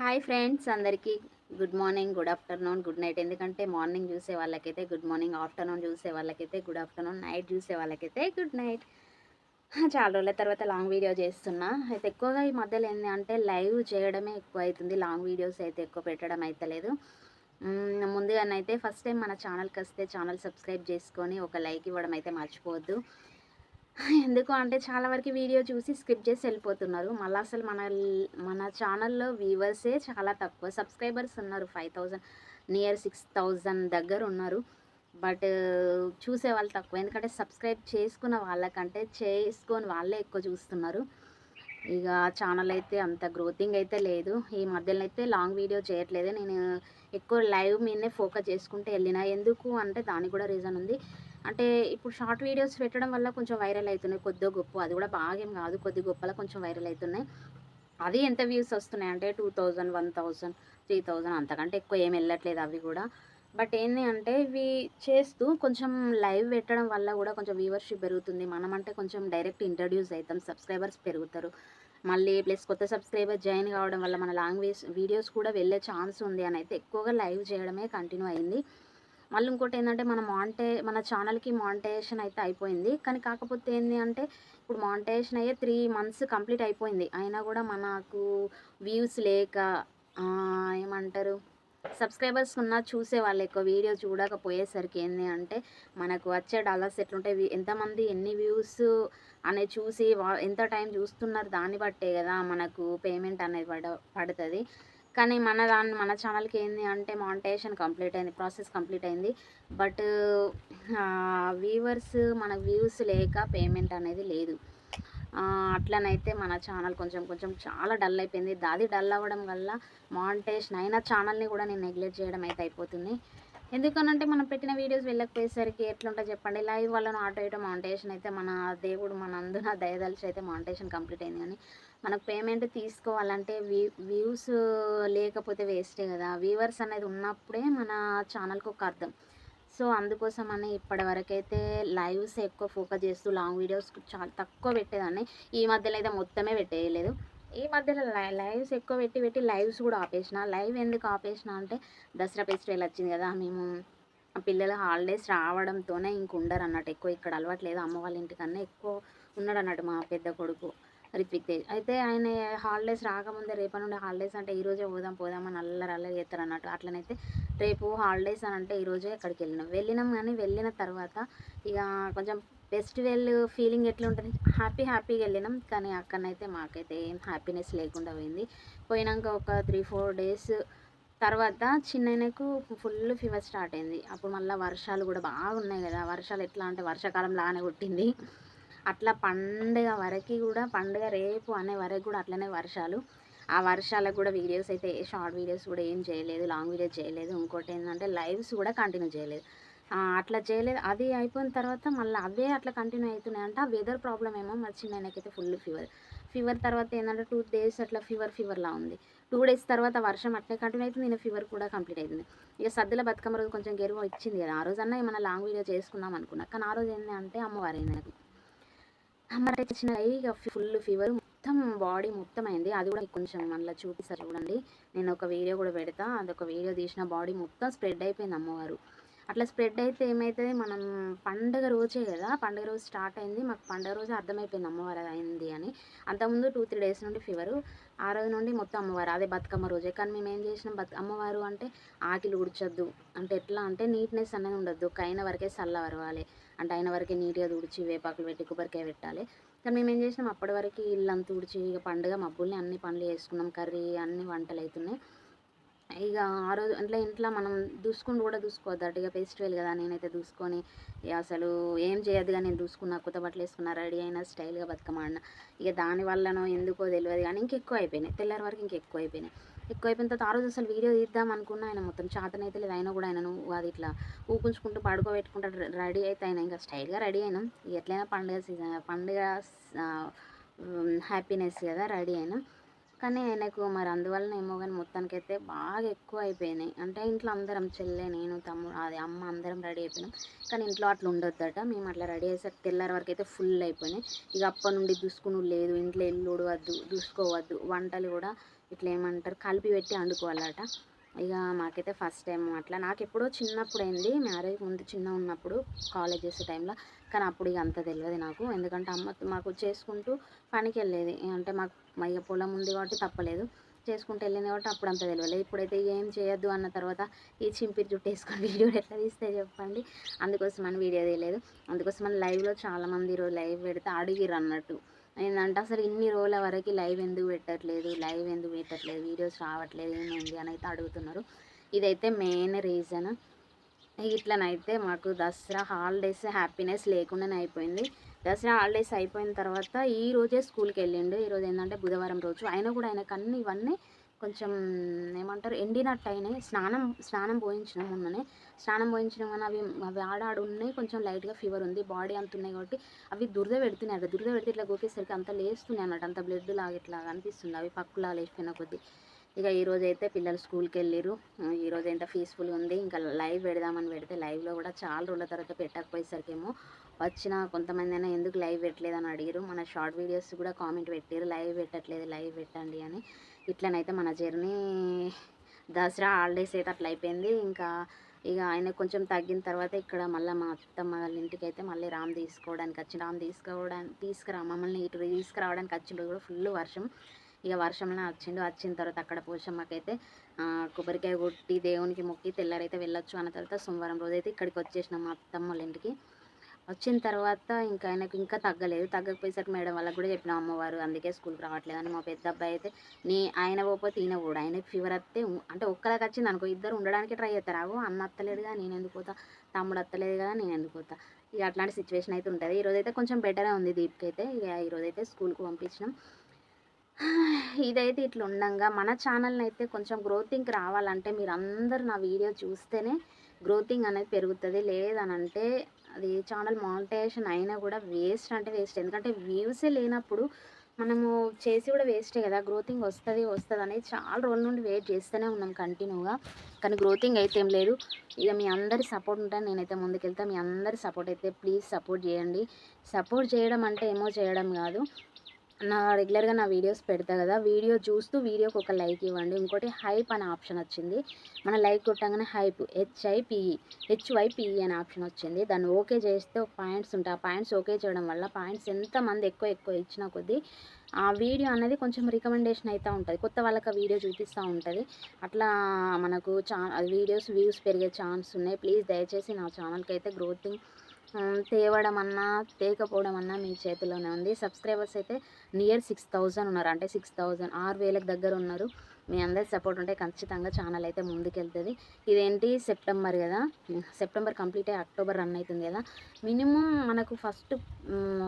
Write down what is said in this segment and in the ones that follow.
Hi friends అందరికీ. Good morning good afternoon good night. ఎందుకంటే morning చూసే వాళ్ళకైతే గుడ్ మార్నింగ్ ఆఫ్టర్నూన్ చూసే వాళ్ళకైతే గుడ్ ఆఫ్టర్నూన్ నైట్ చూసే వాళ్ళకైతే గుడ్ నైట్. చాలా రోజుల తర్వాత లాంగ్ వీడియో చేస్తున్నా. అయితే ఎక్కువగా ఈ మధ్యలో ఏంటంటే లైవ్ చేయడమే ఎక్కువ అవుతుంది లాంగ్ వీడియోస్ అయితే ఎక్కువ పెట్టడం అవుతలేదు లేదు. ముందుగానైతే ఫస్ట్ టైం మన ఛానల్కి వస్తే ఛానల్ సబ్స్క్రైబ్ చేసుకొని ఒక లైక్ ఇవ్వడం అయితే మర్చిపోవద్దు. ఎందుకు అంటే చాలా వరకు వీడియో చూసి స్కిప్ చేసి వెళ్ళిపోతున్నారు. మళ్ళీ అసలు మన మన ఛానల్లో వ్యూవర్సే చాలా తక్కువ. సబ్స్క్రైబర్స్ ఉన్నారు five thousand near six thousand దగ్గర ఉన్నారు. బట్ చూసే వాళ్ళు తక్కువ. ఎందుకంటే సబ్స్క్రైబ్ చేసుకున్న వాళ్ళకంటే చేసుకొని వాళ్ళే ఎక్కువ చూస్తున్నారు. ఇక ఛానల్ అయితే అంత గ్రోతింగ్ అయితే లేదు. ఈ మధ్యలో అయితే లాంగ్ వీడియో చేయట్లేదు. నేను ఎక్కువ లైవ్ మీదనే ఫోకస్ చేసుకుంటే వెళ్ళిన. ఎందుకు అంటే దానికి కూడా రీజన్ ఉంది. అంటే ఇప్పుడు షార్ట్ వీడియోస్ పెట్టడం వల్ల కొంచెం వైరల్ అవుతున్నాయి కొద్దిగా గొప్ప అది కూడా బాగా ఏం కాదు. కొద్ది గొప్పలా కొంచెం వైరల్ అవుతున్నాయి అది ఎంత వ్యూస్ వస్తున్నాయి? అంటే two thousand one thousand three thousand అంతకంటే ఎక్కువ ఏం వెళ్ళట్లేదు అవి కూడా. బట్ ఏంటి అంటే ఇవి చేస్తూ కొంచెం లైవ్ పెట్టడం వల్ల కూడా కొంచెం వ్యూవర్షిప్ పెరుగుతుంది. మనం అంటే కొంచెం డైరెక్ట్ ఇంట్రడ్యూస్ అవుతాం. సబ్స్క్రైబర్స్ పెరుగుతారు. మళ్ళీ ప్లస్ కొత్త సబ్స్క్రైబర్ జాయిన్ కావడం వల్ల మన లాంగ్వేజ్ వీడియోస్ కూడా వెళ్ళే ఛాన్స్ ఉంది అని అయితే ఎక్కువగా లైవ్ చేయడమే కంటిన్యూ అయింది. మళ్ళీ ఇంకోటి ఏంటంటే మన మాంటే మన ఛానల్కి మాంటేషన్ అయితే అయిపోయింది. కానీ కాకపోతే ఏంటి అంటే ఇప్పుడు మాంటేషన్ అయ్యే త్రీ మంత్స్ కంప్లీట్ అయిపోయింది. అయినా కూడా మనకు వ్యూస్ లేక ఏమంటారు సబ్స్క్రైబర్స్ ఉన్న చూసే వాళ్ళు ఎక్కువ వీడియో చూడకపోయేసరికి ఏంటి అంటే మనకు వచ్చే డాలర్స్ ఎట్లుంటాయి? ఎంతమంది ఎన్ని వ్యూస్ అనేది చూసి ఎంత టైం చూస్తున్నారు దాన్ని బట్టే కదా మనకు పేమెంట్ అనేది పడ పడుతుంది. కానీ మన దాన్ని మన ఛానల్కి ఏంది అంటే మానిటైజేషన్ కంప్లీట్ అయింది ప్రాసెస్ కంప్లీట్ అయింది. బట్ వ్యూవర్స్ మన వ్యూస్ లేక పేమెంట్ అనేది లేదు. అట్లనైతే మన ఛానల్ కొంచెం కొంచెం చాలా డల్ అయిపోయింది. దాది డల్ అవ్వడం వల్ల మాంటేషన్ అయిన ఛానల్ని కూడా నేను నెగ్లెక్ట్ చేయడం అయితే అయిపోతుంది. ఎందుకనంటే మనం పెట్టిన వీడియోస్ వెళ్ళకపోయేసరికి ఎట్లుంటో చెప్పండి? లైవ్ వల్ల ఆటో ఇటో మాంటేషన్ అయితే మన దేవుడు మన అందున దయదలిచి అయితే మాంటేషన్ కంప్లీట్ అయింది కానీ మనకు పేమెంట్ తీసుకోవాలంటే వ్యూ వ్యూస్ లేకపోతే వేస్టే కదా. వ్యూవర్స్ అనేది ఉన్నప్పుడే మన ఛానల్కి ఒక అర్థం. సో అందుకోసం అని ఇప్పటివరకైతే లైవ్స్ ఎక్కువ ఫోకస్ చేస్తూ లాంగ్ వీడియోస్ చాలా తక్కువ పెట్టేదాన్ని. ఈ మధ్యలో అయితే మొత్తమే పెట్టేయలేదు. ఈ మధ్యలో లై- లైవ్స్ ఎక్కువ పెట్టి పెట్టి లైవ్స్ కూడా ఆపేసిన. లైవ్ ఎందుకు ఆపేసిన అంటే దసరా ఫెస్టివల్ వచ్చింది కదా మేము పిల్లలు హాలిడేస్ రావడంతోనే ఇంక ఉండరు అన్నట్టు ఎక్కువ ఇక్కడ అలవాట్లేదు అమ్మ వాళ్ళ ఇంటికన్నా ఎక్కువ ఉన్నాడు అన్నట్టు మా పెద్ద కొడుకు. రిత్విక్ తేజ్. అయితే ఆయన హాలిడేస్ రాకముందే రేపటి నుండి హాలిడేస్ అంటే ఈరోజే పోదాం పోదాం అని అల్లరి అల్లరి చేస్తారు అన్నట్టు. అట్లనైతే రేపు హాలిడేస్ అని అంటే ఈరోజే అక్కడికి వెళ్ళినాం. వెళ్ళినాం కానీ వెళ్ళిన తర్వాత ఇక కొంచెం ఫెస్టివల్ ఫీలింగ్ ఎట్లా ఉంటుంది హ్యాపీ హ్యాపీగా వెళ్ళినాం. కానీ అక్కడనైతే మాకైతే ఏం హ్యాపీనెస్ లేకుండా పోయింది. పోయినాక ఒక త్రీ ఫోర్ డేస్ తర్వాత చిన్నకు ఫుల్ ఫీవర్ స్టార్ట్ అయింది. అప్పుడు మళ్ళీ వర్షాలు కూడా బాగున్నాయి కదా. వర్షాలు ఎట్లా అంటే వర్షాకాలం లానే కొట్టింది అట్లా పండుగ వరకు కూడా పండుగ రేపు అనే వరకు కూడా అట్లనే వర్షాలు. ఆ వర్షాలకు కూడా వీడియోస్ అయితే షార్ట్ వీడియోస్ కూడా ఏం చేయలేదు లాంగ్ వీడియోస్ చేయలేదు. ఇంకోటి ఏంటంటే లైవ్స్ కూడా కంటిన్యూ చేయలేదు. అట్లా చేయలేదు. అది అయిపోయిన తర్వాత మళ్ళీ అవే అట్లా కంటిన్యూ అవుతున్నాయి అంటే ఆ వెదర్ ప్రాబ్లం ఏమో మరి చిన్నకైతే ఫుల్ ఫీవర్ ఫీవర్ తర్వాత ఏంటంటే టూ డేస్ అట్లా ఫీవర్ ఫీవర్లా ఉంది. టూ డేస్ తర్వాత వర్షం అట్లే కంటిన్యూ అవుతుంది. నేను ఫీవర్ కూడా కంప్లీట్ అవుతుంది ఇక సద్దుల బతుకమ్మ రోజు కొంచెం గెరువు ఇచ్చింది కదా. ఆ రోజన్నా ఏమైనా లాంగ్ వీడియో చేసుకుందాం అనుకున్నా. కానీ ఆ రోజు ఏంటంటే అమ్మవారి నాకు. అమ్మవారి చిన్న ఇక ఫుల్ ఫీవర్ మొత్తం బాడీ మొత్తం అయింది అది కూడా కొంచెం మళ్ళీ చూపిస్తారు చూడండి. నేను ఒక వీడియో కూడా పెడతా. అదొక వీడియో తీసిన బాడీ మొత్తం స్ప్రెడ్ అయిపోయింది అమ్మవారు. అట్లా స్ప్రెడ్ అయితే ఏమవుతుంది మనం పండగ రోజే కదా. పండగ రోజు స్టార్ట్ అయింది. మాకు పండగ రోజు అర్థమైపోయింది అమ్మవారు అయింది అని. అంతకుముందు టూ త్రీ డేస్ నుండి ఫీవరు. ఆ రోజు నుండి మొత్తం అమ్మవారు అదే బతుకమ్మ రోజే. కానీ మేము ఏం చేసినాం? బతు అమ్మవారు అంటే ఆకిలు ఉడచద్దు అంటే ఎట్లా అంటే నీట్నెస్ అనేది ఉండద్దు. కైన వరకే చల్లవరవాలి అంటే అయిన వరకే నీట్గా తుడిచి వేపాకులు పెట్టి కొబ్బరికాయ పెట్టాలి. కానీ మేము ఏం చేసినాం అప్పటి వరకు ఇల్లంతా తుడిచి ఇక పండుగ మబ్బుల్ని అన్ని పనులు చేసుకున్నాం. కర్రీ అన్ని వంటలు అవుతున్నాయి ఇక ఆ రోజు అంటే ఇంట్లో మనం దూసుకుని కూడా దూసుకోవద్దు. అటు ఇక ఫెస్టివల్ కదా నేనైతే దూసుకొని ఇక అసలు ఏం చేయొద్దుగా నేను దూసుకున్నా కొత్త బట్టలు వేసుకున్నా రెడీ అయినా స్టైల్గా బతుకమ్మ ఇక దాని వల్లనో ఎందుకో తెలియదు కానీ ఇంకెక్కువ అయిపోయినాయి. తెల్లారి వరకు ఇంకెక్కువ అయిపోయినాయి. ఎక్కువ అయిపోయిన తర్వాత ఆ రోజు అసలు వీడియో తీద్దాం అనుకున్నా ఆయన మొత్తం చేతనైతే లేదు. అయినా కూడా ఆయన నువ్వు అది ఇట్లా ఊపుంచుకుంటూ పడుకోబెట్టుకుంటూ రెడీ అయితే అయినా. ఇంకా స్టైల్గా రెడీ అయినాం. ఎట్లయినా పండుగ సీజన్ పండుగ హ్యాపీనెస్ కదా రెడీ అయినా. కానీ ఆయనకు మరి అందువలన ఏమో కానీ మొత్తానికైతే బాగా ఎక్కువ అయిపోయినాయి అంటే ఇంట్లో అందరం చెల్లె నేను తమ్ముడు అది అమ్మ అందరం రెడీ అయిపోయినాం. కానీ ఇంట్లో అట్లా ఉండొద్దట. మేము అట్లా రెడీ అయ్యేసరికి తెల్లారి వరకు అయితే ఫుల్ అయిపోయినాయి. ఇక అప్పటి నుండి దూసుకుని లేదు. ఇంట్లో ఎల్లుడవద్దు ఉడవద్దు వంటలు కూడా ఇట్లా ఏమంటారు కలిపి పెట్టి వండుకోవాలట ఇక మాకైతే ఫస్ట్ టైం అట్లా. నాకు ఎప్పుడో చిన్నప్పుడు అయింది మ్యారేజ్ ముందు చిన్న ఉన్నప్పుడు కాలేజ్ చేసే టైంలో. కానీ అప్పుడు ఇక అంత తెలియదు నాకు. ఎందుకంటే అమ్మ మాకు చేసుకుంటూ పనికి వెళ్ళేది అంటే మాకు మా ఇక పొలం ఉంది కాబట్టి తప్పలేదు. చేసుకుంటూ వెళ్ళింది కాబట్టి అప్పుడు అంత తెలియలేదు ఇప్పుడైతే ఏం చేయొద్దు అన్న తర్వాత ఈ చింపిరి జుట్టు వేసుకొని వీడియో ఎట్లా తీస్తే చెప్పండి. అందుకోసం అని వీడియో తీయలేదు. అందుకోసం అని లైవ్లో చాలామంది ఈరోజు లైవ్ పెడితే అడిగిరు అన్నట్టు. ఏంటంటే అసలు ఇన్ని రోజుల వరకు లైవ్ ఎందుకు పెట్టట్లేదు లైవ్ ఎందుకు పెట్టట్లేదు వీడియోస్ రావట్లేదు ఏమైంది అని అయితే అడుగుతున్నారు. ఇదైతే మెయిన్ రీజన్. ఇట్లనైతే మాకు దసరా హాలిడేస్ హ్యాపీనెస్ లేకుండానే అయిపోయింది. దసరా హాలిడేస్ అయిపోయిన తర్వాత ఈ రోజే స్కూల్కి వెళ్ళిండు. ఈరోజు ఏంటంటే బుధవారం రోజు. అయినా కూడా ఆయనకు అన్ని ఇవన్నీ కొంచెం ఏమంటారు ఎండినట్టు అయినాయి స్నానం స్నానం పోయించిన మొన్ననే. స్నానం పోయించడం కానీ అవి అవి ఆడాడు ఉన్నాయి కొంచెం లైట్గా ఫీవర్ ఉంది బాడీ అంత ఉన్నాయి కాబట్టి అవి దురద పెడుతున్నాయి అట. దురద పెడితే ఇట్లా గోకేసరికి అంత లేస్తున్నాయి అన్నట్టు అంత బ్లడ్ లాగా ఇట్లా అనిపిస్తుంది. అవి పక్కులా లేచిపోయిన కొద్దీ. ఇక ఈరోజు అయితే పిల్లలు స్కూల్కి వెళ్ళిరు ఈరోజు ఎంత పీస్ఫుల్గా ఉంది. ఇంకా లైవ్ పెడదామని పెడితే లైవ్లో కూడా చాలా రోజుల తర్వాత పెట్టకపోయేసరికేమో వచ్చిన కొంతమంది అయినా ఎందుకు లైవ్ పెట్టలేదు అని అడిగారు మన షార్ట్ వీడియోస్ కూడా కామెంట్ పెట్టారు లైవ్ పెట్టట్లేదు లైవ్ పెట్టండి అని. ఇట్లనైతే మన జర్నీ దసరా హాలిడేస్ అయితే అట్లా అయిపోయింది. ఇంకా ఇక ఆయన కొంచెం తగ్గిన తర్వాత ఇక్కడ మళ్ళీ మా అత్తమ్మ వాళ్ళ ఇంటికి అయితే మళ్ళీ రామ్ తీసుకోవడానికి వచ్చిండు రామ్ తీసుకోవడానికి తీసుకురా మమ్మల్ని ఇటు తీసుకురావడానికి వచ్చిండు కూడా ఫుల్ వర్షం. ఇక వర్షంలో వచ్చిండు. వచ్చిన తర్వాత అక్కడ పోషమ్మకైతే కొబ్బరికాయ కొట్టి దేవునికి మొక్కి తెల్లారైతే వెళ్ళొచ్చు అన్న తర్వాత సోమవారం రోజైతే ఇక్కడికి వచ్చేసినాం మా అత్తమ్మ వాళ్ళ ఇంటికి. వచ్చిన తర్వాత ఇంకా ఆయనకు ఇంకా తగ్గలేదు. తగ్గకపోయేసరికి మేడం వాళ్ళకి కూడా చెప్పిన అమ్మవారు అందుకే స్కూల్కి రావట్లేదు అని మా పెద్ద అబ్బాయి అయితే నీ ఆయన పోతే ఈయన కూడా ఆయనకి ఫీవర్ వస్తే అంటే ఒక్కరికి వచ్చింది అనుకో ఇద్దరు ఉండడానికి ట్రై చేస్తారు? అన్న అత్తలేదుగా నేను ఎందుకు పోతా? తమ్ముడు అత్తలేదు కదా నేను ఎందుకు పోతా? ఇక అట్లాంటి సిచ్యువేషన్ అయితే ఉంటుంది. ఈరోజైతే కొంచెం బెటరే ఉంది దీప్కి అయితే. ఇక ఈరోజైతే స్కూల్కి పంపించినాం. ఇదైతే ఇట్లా ఉండంగా. మన ఛానల్ని అయితే కొంచెం గ్రోతింగ్కి రావాలంటే మీరు అందరు నా వీడియో చూస్తేనే గ్రోతింగ్ అనేది పెరుగుతుంది. లేదనంటే అది ఛానల్ మానిటైజేషన్ అయినా కూడా వేస్ట్ అంటే వేస్ట్ ఎందుకంటే వ్యూసే లేనప్పుడు మనము చేసి కూడా వేస్టే కదా. గ్రోతింగ్ వస్తుంది వస్తుంది అనేది చాలా రోజుల నుండి వెయిట్ చేస్తూనే ఉన్నాం కంటిన్యూగా కానీ గ్రోతింగ్ అయితే ఏం లేదు. ఇక మీ అందరి సపోర్ట్ ఉంటే నేనైతే ముందుకెళ్తా. మీ అందరి సపోర్ట్ అయితే ప్లీజ్ సపోర్ట్ చేయండి. సపోర్ట్ చేయడం అంటే ఏమో చేయడం కాదు. నా రెగ్యులర్గా నా వీడియోస్ పెడతా కదా వీడియో చూస్తూ వీడియోకి ఒక లైక్ ఇవ్వండి. ఇంకోటి హైప్ అనే ఆప్షన్ వచ్చింది. మన లైక్ కొట్టగానే హైప్ హెచ్ఐపిఈ హెచ్వైపిఈ అనే ఆప్షన్ వచ్చింది. దాన్ని ఓకే చేస్తే పాయింట్స్ ఉంటాయి. ఆ పాయింట్స్ ఓకే చేయడం వల్ల పాయింట్స్ ఎంతమంది ఎక్కువ ఎక్కువ ఇచ్చిన కొద్దీ ఆ వీడియో అనేది కొంచెం రికమెండేషన్ అయితే ఉంటుంది. కొత్త వాళ్ళకి ఆ వీడియో చూపిస్తూ ఉంటుంది. అట్లా మనకు చా వీడియోస్ వ్యూస్ పెరిగే ఛాన్స్ ఉన్నాయి. ప్లీజ్ దయచేసి నా ఛానల్కి అయితే గ్రోతింగ్ తేవడం అన్నా తేకపోవడం అన్నా మీ చేతిలోనే ఉంది. సబ్స్క్రైబర్స్ అయితే నియర్ సిక్స్ థౌజండ్ ఉన్నారు. అంటే సిక్స్ థౌజండ్ ఆరు వేలకు దగ్గర ఉన్నారు. మీ అందరి సపోర్ట్ ఉంటే ఖచ్చితంగా ఛానల్ అయితే ముందుకెళ్తుంది. ఇదేంటి? సెప్టెంబర్ కదా. సెప్టెంబర్ కంప్లీట్ అయ్యి అక్టోబర్ రన్ అవుతుంది కదా. మినిమం మనకు ఫస్ట్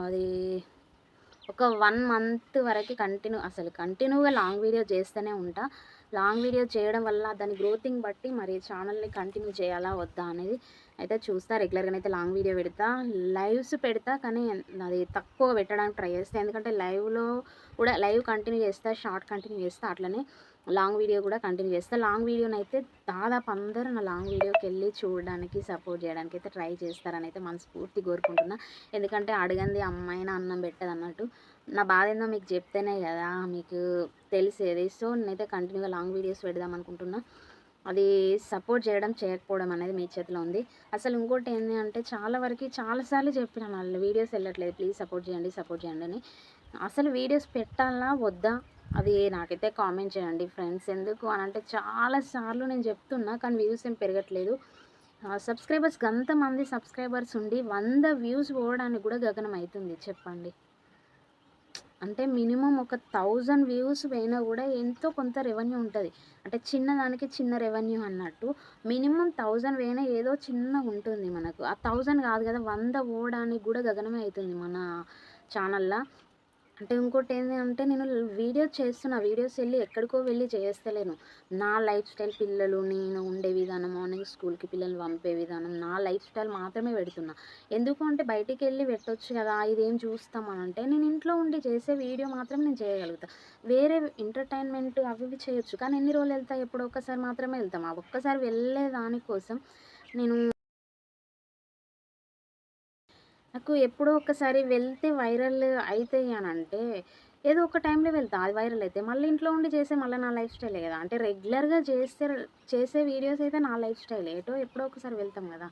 అది ఒక వన్ మంత్ వరకు కంటిన్యూ అసలు కంటిన్యూగా లాంగ్ వీడియో చేస్తూనే ఉంటా. లాంగ్ వీడియో చేయడం వల్ల దాని గ్రోతింగ్ బట్టి మరి ఛానల్ని కంటిన్యూ చేయాలా వద్దా అనేది అయితే చూస్తా. రెగ్యులర్గా అయితే లాంగ్ వీడియో పెడతా. లైవ్స్ పెడతా కానీ అది తక్కువ పెట్టడానికి ట్రై చేస్తా. ఎందుకంటే లైవ్లో కూడా లైవ్ కంటిన్యూ చేస్తా షార్ట్ కంటిన్యూ చేస్తా అట్లనే లాంగ్ వీడియో కూడా కంటిన్యూ చేస్తా. లాంగ్ వీడియోని అయితే దాదాపు అందరూ నా లాంగ్ వీడియోకి వెళ్ళి చూడడానికి సపోర్ట్ చేయడానికి అయితే ట్రై చేస్తారని అయితే మనస్ఫూర్తి కోరుకుంటున్నా. ఎందుకంటే అడగంది అమ్మాయినా అన్నం పెట్టదు అన్నట్టు నా బాధ ఏందో మీకు చెప్తేనే కదా మీకు తెలిసేది. సో నేనైతే కంటిన్యూగా లాంగ్ వీడియోస్ పెడదాం అనుకుంటున్నా. అది సపోర్ట్ చేయడం చేయకపోవడం అనేది మీ చేతిలో ఉంది. అసలు ఇంకోటి ఏంటి అంటే చాలా వరకు చాలాసార్లు చెప్పిన వాళ్ళు వీడియోస్ వెళ్ళట్లేదు ప్లీజ్ సపోర్ట్ చేయండి సపోర్ట్ చేయండి అని. అసలు వీడియోస్ పెట్టాలా వద్దా? అది నాకైతే కామెంట్ చేయండి ఫ్రెండ్స్. ఎందుకు అని అంటే చాలాసార్లు నేను చెప్తున్నా కానీ వ్యూస్ ఏం పెరగట్లేదు. సబ్స్క్రైబర్స్ అంతమంది సబ్స్క్రైబర్స్ ఉండి వంద వ్యూస్ పోవడానికి కూడా గగనం అవుతుంది. చెప్పండి. అంటే మినిమం ఒక థౌజండ్ వ్యూస్ పోయినా కూడా ఎంతో కొంత రెవెన్యూ ఉంటుంది. అంటే చిన్నదానికి చిన్న రెవెన్యూ అన్నట్టు మినిమం థౌజండ్ పోయినా ఏదో చిన్న ఉంటుంది మనకు. ఆ థౌజండ్ కాదు కదా వంద పోవడానికి కూడా గగనమే అవుతుంది మన ఛానల్లో. అంటే ఇంకోటి ఏంటి అంటే నేను వీడియో చేస్తున్న. వీడియోస్ వెళ్ళి ఎక్కడికో వెళ్ళి చేస్తలేను. నా లైఫ్ స్టైల్ పిల్లలు నేను ఉండే విధానం మార్నింగ్ స్కూల్కి పిల్లలు పంపే విధానం నా లైఫ్ స్టైల్ మాత్రమే పెడుతున్నా. ఎందుకు అంటే బయటికి వెళ్ళి పెట్టొచ్చు కదా ఇదేం చూస్తామని అంటే నేను ఇంట్లో ఉండి చేసే వీడియో మాత్రం నేను చేయగలుగుతా. వేరే ఎంటర్టైన్మెంట్ అవి ఇవి చేయొచ్చు. కానీ ఎన్ని రోజులు వెళ్తా ఎప్పుడో ఒక్కసారి మాత్రమే వెళ్తాం ఆ ఒక్కసారి వెళ్ళే దానికోసం నేను నాకు ఎప్పుడో ఒకసారి వెళ్తే వైరల్ అవుతాయి అని అంటే ఏదో ఒక టైంలో వెళ్తా. అది వైరల్ అయితే మళ్ళీ ఇంట్లో ఉండి చేసే మళ్ళీ నా లైఫ్ స్టైలే కదా. అంటే రెగ్యులర్గా చేస్తే చేసే వీడియోస్ అయితే నా లైఫ్ స్టైల్. ఏటో ఎప్పుడో ఒకసారి వెళ్తాం కదా.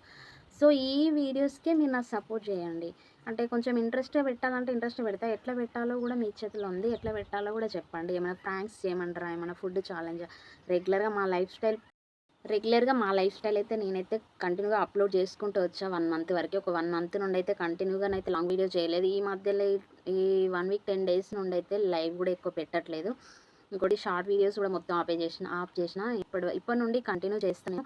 సో ఈ వీడియోస్కే మీరు నాకు సపోర్ట్ చేయండి. అంటే కొంచెం ఇంట్రెస్ట్ పెట్టాలంటే ఇంట్రెస్ట్ పెడతా. ఎట్లా పెట్టాలో కూడా మీ చేతిలో ఉంది. ఎట్లా పెట్టాలో కూడా చెప్పండి. ఏమైనా ప్రాంక్స్ చేయమంటారా? ఏమైనా ఫుడ్ ఛాలెంజ్? రెగ్యులర్గా మా లైఫ్ స్టైల్ రెగ్యులర్గా మా లైఫ్ స్టైల్ అయితే నేనైతే కంటిన్యూగా అప్లోడ్ చేసుకుంటూ వచ్చా వన్ మంత్ వరకు. ఒక వన్ మంత్ నుండి అయితే కంటిన్యూగా అయితే లాంగ్ వీడియో చేయలేదు. ఈ మధ్యలో ఈ- వన్ వీక్ టెన్ డేస్ నుండి అయితే లైవ్ కూడా ఎక్కువ పెట్టట్లేదు. ఇంకోటి షార్ట్ వీడియోస్ కూడా మొత్తం ఆపే చేసిన ఆఫ్ చేసిన ఇప్పుడు ఇప్పటి నుండి కంటిన్యూ చేస్తాను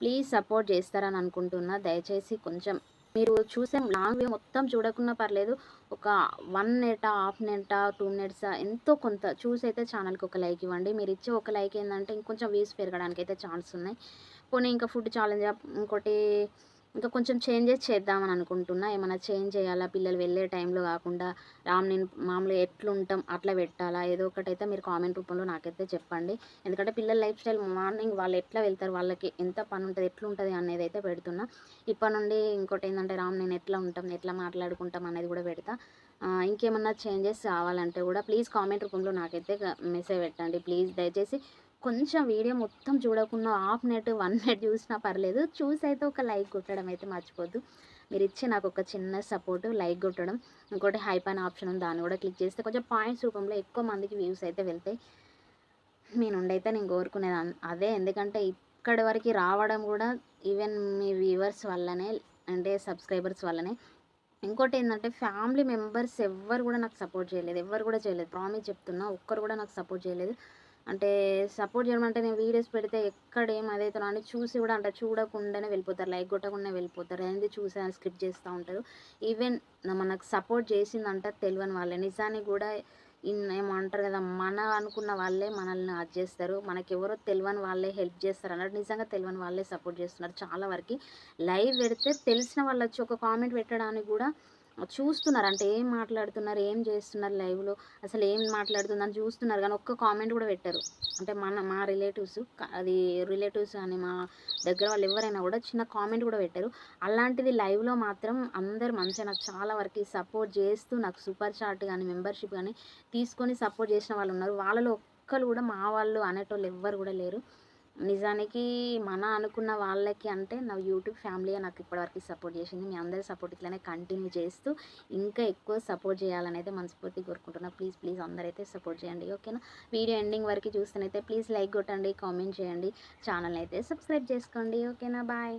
ప్లీజ్ సపోర్ట్ చేస్తారని అనుకుంటున్నా. దయచేసి కొంచెం మీరు చూసే లాంగ్ వే మొత్తం చూడకున్నా పర్లేదు. ఒక one minute half minute two minutes ఎంతో కొంత చూసి అయితే ఛానల్కి ఒక లైక్ ఇవ్వండి. మీరు ఇచ్చే ఒక లైక్ ఏంటంటే ఇంకొంచెం వ్యూస్ పెరగడానికి అయితే ఛాన్స్ ఉన్నాయి పోనీ ఇంకా ఫుడ్ ఛాలెంజ్ ఇంకోటి ఇంకా కొంచెం చేంజెస్ చేద్దామని అనుకుంటున్నా. ఏమైనా చేంజ్ చేయాలా? పిల్లలు వెళ్ళే టైంలో కాకుండా రామ్ నేను మామూలుగా ఎట్లుంటాం అట్లా పెట్టాలా? ఏదో ఒకటి అయితే మీరు కామెంట్ రూపంలో నాకైతే చెప్పండి. ఎందుకంటే పిల్లల లైఫ్ స్టైల్ మార్నింగ్ వాళ్ళు ఎట్లా వెళ్తారు? వాళ్ళకి ఎంత పని ఉంటుంది? ఎట్లుంటుంది? అనేది అయితే పెడుతున్నా. ఇప్పటి నుండి ఇంకోటి ఏంటంటే రామ్ నేను ఎట్లా ఉంటాం? ఎట్లా మాట్లాడుకుంటాం? అనేది కూడా పెడతా. ఇంకేమన్నా చేంజెస్ కావాలంటే కూడా ప్లీజ్ కామెంట్ రూపంలో నాకైతే మెసేజ్ పెట్టండి. ప్లీజ్ దయచేసి కొంచెం వీడియో మొత్తం చూడకుండా హాఫ్ నెట్ వన్ నెట్ చూసినా పర్లేదు. చూసి అయితే ఒక లైక్ కొట్టడం అయితే మర్చిపోద్దు. మీరు ఇచ్చే నాకు ఒక చిన్న సపోర్ట్ లైక్ కొట్టడం. ఇంకోటి హైప్ అనే ఆప్షన్ ఉంది దాన్ని కూడా క్లిక్ చేస్తే కొంచెం పాయింట్స్ రూపంలో ఎక్కువ మందికి వ్యూస్ అయితే వెళ్తాయి. మీ నుండి అయితే నేను కోరుకునేది అదే. ఎందుకంటే ఇక్కడి వరకు రావడం కూడా ఈవెన్ మీ వ్యూవర్స్ వల్లనే అంటే సబ్స్క్రైబర్స్ వల్లనే. ఇంకోటి ఏంటంటే ఫ్యామిలీ మెంబర్స్ ఎవ్వరు కూడా నాకు సపోర్ట్ చేయలేదు. ఎవ్వరు కూడా చేయలేదు. ప్రామిస్ చెప్తున్నా ఒక్కరు కూడా నాకు సపోర్ట్ చేయలేదు. అంటే సపోర్ట్ చేయడం అంటే నేను వీడియోస్ పెడితే ఎక్కడ ఏం అదైతే అని చూసి కూడా అంటే చూడకుండానే వెళ్ళిపోతారు లైక్ కొట్టకుండా వెళ్ళిపోతారు. అనేది చూసి స్క్రిప్ట్ చేస్తూ ఉంటారు. ఈవెన్ మనకు సపోర్ట్ చేసిందంట తెలియని వాళ్ళే. నిజానికి కూడా ఇన్ ఏమంటారు కదా మన అనుకున్న వాళ్ళే మనల్ని అది చేస్తారు. మనకెవరో తెలియని వాళ్ళే హెల్ప్ చేస్తారు అన్నట్టు నిజంగా తెలియని వాళ్ళే సపోర్ట్ చేస్తున్నారు చాలా వరకు. లైవ్ పెడితే తెలిసిన వాళ్ళు వచ్చి ఒక కామెంట్ పెట్టడానికి కూడా చూస్తున్నారు. అంటే ఏం మాట్లాడుతున్నారు? ఏం చేస్తున్నారు లైవ్లో? అసలు ఏం మాట్లాడుతుందని చూస్తున్నారు. కానీ ఒక్క కామెంట్ కూడా పెట్టారు. అంటే మన మా రిలేటివ్స్ అది రిలేటివ్స్ అని మా దగ్గర వాళ్ళు ఎవరైనా కూడా చిన్న కామెంట్ కూడా పెట్టారు. అలాంటిది లైవ్లో మాత్రం అందరు మంచిగా నాకు చాలా వరకు సపోర్ట్ చేస్తూ నాకు సూపర్ చాట్ కానీ మెంబర్షిప్ కానీ తీసుకొని సపోర్ట్ చేసిన వాళ్ళు ఉన్నారు. వాళ్ళలో ఒక్కరు కూడా మా వాళ్ళు అనేటోళ్ళు ఎవ్వరు కూడా లేరు. నిజానికి మన అనుకున్న వాళ్ళకి అంటే నా యూట్యూబ్ ఫ్యామిలీ నాకు ఇప్పటివరకు సపోర్ట్ చేసింది. మీ అందరి సపోర్ట్ ఇట్లానే కంటిన్యూ చేస్తూ ఇంకా ఎక్కువ సపోర్ట్ చేయాలని అయితే మనస్ఫూర్తి కోరుకుంటున్నా. ప్లీజ్ ప్లీజ్ అందరైతే సపోర్ట్ చేయండి ఓకేనా? వీడియో ఎండింగ్ వరకు చూస్తేనైతే ప్లీజ్ లైక్ కొట్టండి కామెంట్ చేయండి. ఛానల్ అయితే సబ్స్క్రైబ్ చేసుకోండి ఓకేనా? బాయ్.